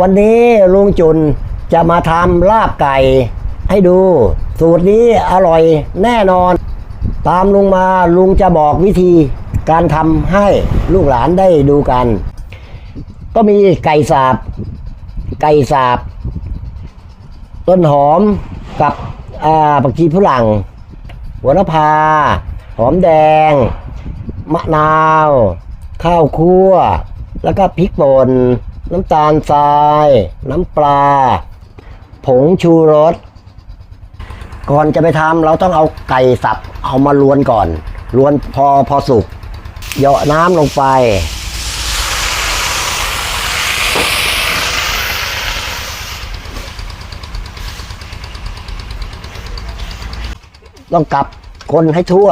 วันนี้ลุงจุนจะมาทำลาบไก่ ให้ดู สูตรนี้อร่อยแน่นอน ตามลุงมาลุงจะบอกวิธีการทำให้ลูกหลานได้ดูกัน ก็มีไก่สาบ ไก่สาบ ต้นหอมกับอ่าผักชีฝรั่งหัวละพาหอมแดง มะนาว ข้าวคั่ว แล้วก็พริกป่น น้ำตาลทราย น้ำปลา ผงชูรส ก่อนจะไปทำเราต้องเอาไก่สับเอามาลวนก่อนลวนพอพอสุกเหยาะน้ำลงไป ต้องกลับคนให้ทั่ว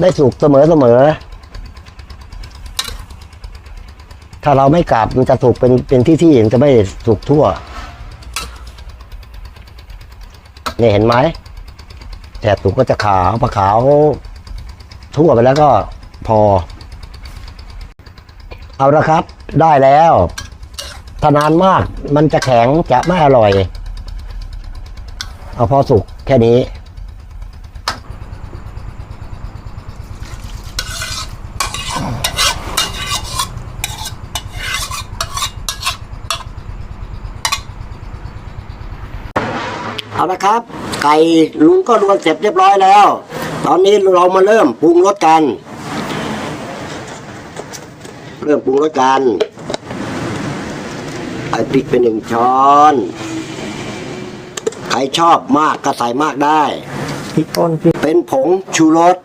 ได้สุกเสมอเสมอ ถ้าเราไม่กลับมันจะสุกเป็นเป็นที่ที่มันจะไม่สุกทั่วนี่เห็นไหมแต่สุกก็จะขาวพอขาว ทั่วไปแล้วก็พอ เอาละครับ ได้แล้วถ้านานมากมันจะแข็งจะไม่อร่อย เอาพอสุกแค่นี้ เอาละครับ ไก่ลุงก็รวนเสร็จเรียบร้อยแล้ว ตอนนี้เรามาเริ่มปรุงรสกัน เริ่มปรุงรสกันไอพริกเป็นหนึ่งช้อนใครชอบมากก็ใส่มากได้พริกป่นพริกเป็นผงชูรส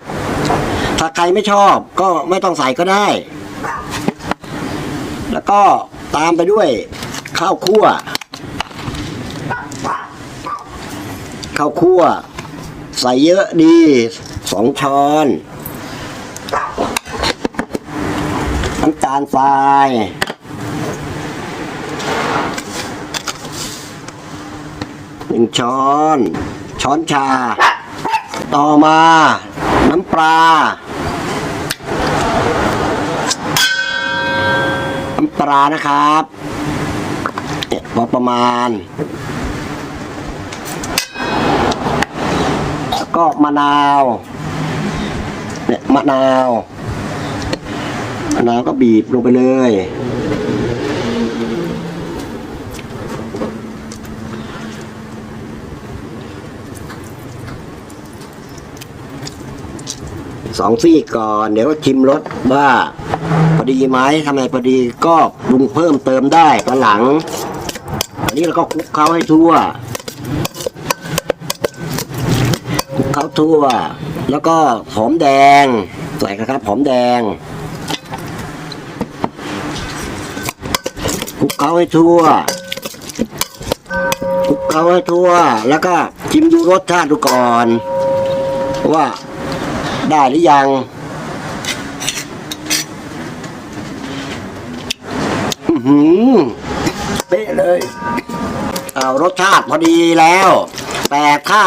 ถ้าใครไม่ชอบก็ไม่ต้องใส่ก็ได้ แล้วก็ตามไปด้วยข้าวคั่ว ข้าวคั่ว ใส่เยอะดีสองช้อนน้ำตาลทรายหนึ่งช้อน ช้อนชา ต่อมา น้ำปลา น้ำปลานะครับพอประมาณ แล้ว ก็มะนาวเนี่ยมะนาวมะนาวก็บีบลงไปเลย สองซี่ก่อน เดี๋ยวก็ชิมรสว่าพอดีไหมทำไมพอดีก็ปรุงเพิ่มเติมได้ตอนหลังอันนี้เราก็คลุกเคล้าให้ทั่ว คลุกเคล้าทั่ว แล้วก็หอมแดงใส่ครับหอมแดงคลุกเคล้าให้ทั่วคลุกเคล้าให้ทั่ว แล้วก็ชิมดูรสชาติดูก่อน ว่าได้หรือยัง อือหือเป๊ะเลย เอารสชาติพอดีแล้ว แต่ถ้า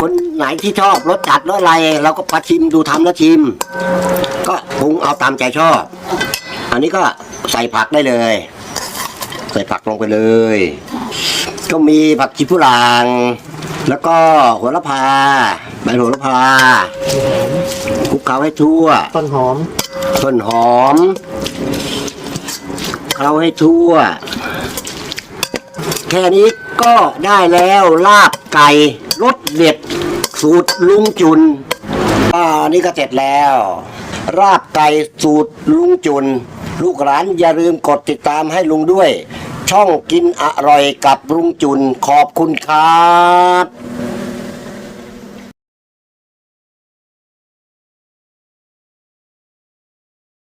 คนไหนที่ชอบรสจัดรสอะไรเราก็มาชิมดูทำแล้วชิม ก็ปรุงเอาตามใจชอบ อันนี้ก็ใส่ผักได้เลย ใส่ผักลงไปเลย ก็มีผักชีฝรั่งแล้วก็โหัวละพาใบโหระพาคลุกเคล้าให้ทั่ว ต้นหอม ต้นหอมเคล้าให้ทั่ว แค่นี้ก็ได้แล้วลาบไก่รสเด็ด สูตรลุงจุน อ่า นี่ก็เสร็จแล้ว ราบไก่สูตรลุงจุน ลูกหลานอย่าลืมกดติดตามให้ลุงด้วย ช่องกินอร่อยกับลุงจุนขอบคุณครับ